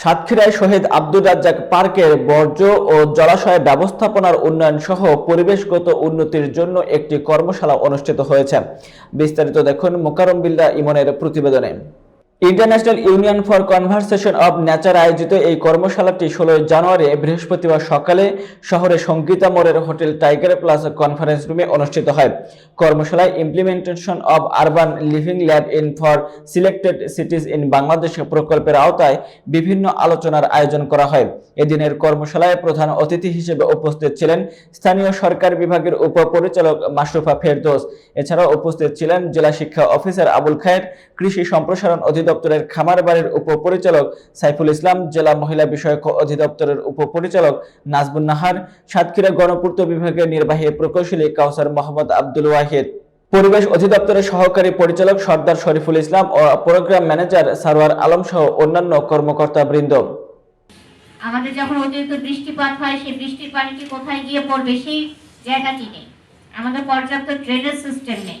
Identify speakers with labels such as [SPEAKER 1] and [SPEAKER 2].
[SPEAKER 1] সাতক্ষীরায় শহীদ আব্দুর রাজ্জাক পার্কের বর্জ্য ও জলাশয় ব্যবস্থাপনার উন্নয়ন সহ পরিবেশগত উন্নতির জন্য একটি কর্মশালা অনুষ্ঠিত হয়েছে। বিস্তারিত দেখুন মোকারম বিল্লা ইমনের প্রতিবেদনে। International union for conversation of nature আয়োজিত এই কর্মশালাটি ষোলোই জানুয়ারি বৃহস্পতিবার সকালে শহরে সঙ্গীতা মোড়ের হোটেল টাইগার প্লাস কনফারেন্স রুমে অনুষ্ঠিত হয়। কর্মশালায় implementation of urban living lab in for selected cities in Bangladesh প্রকল্পের আওতায় বিভিন্ন আলোচনার আয়োজন করা হয়। এদিনের কর্মশালায় প্রধান অতিথি হিসেবে উপস্থিত ছিলেন স্থানীয় সরকার বিভাগের উপপরিচালক মাশরুফা ফেরদৌস। এছাড়াও উপস্থিত ছিলেন জেলা শিক্ষা অফিসার আবুল খায়ের, কৃষি সম্প্রসারণ অধিদপ্তরের খামারবাড়ির উপপরিচালক সাইফুল ইসলাম, জেলা মহিলা বিষয়ক অধিদপ্তরের উপপরিচালক নাজবুন নাহার, সাতক্ষীরা গণপূর্ত বিভাগের নির্বাহী প্রকৌশলী কাউসার মোহাম্মদ আব্দুল ওয়াহিদ, পরিবেশ অধিদপ্তরের সহকারী পরিচালক সর্দার শরীফুল ইসলাম ও প্রোগ্রাম ম্যানেজার সারোয়ার আলম সহ অন্যান্য কর্মকর্তা বৃন্দ
[SPEAKER 2] আমাদের যখন অতিরিক্ত বৃষ্টিপাত হয়, সেই বৃষ্টির পানিটি কোথায় গিয়ে পড়বে সেই জায়গাটি নেই। আমাদের পর্যাপ্ত ড্রেনেজ সিস্টেম নেই।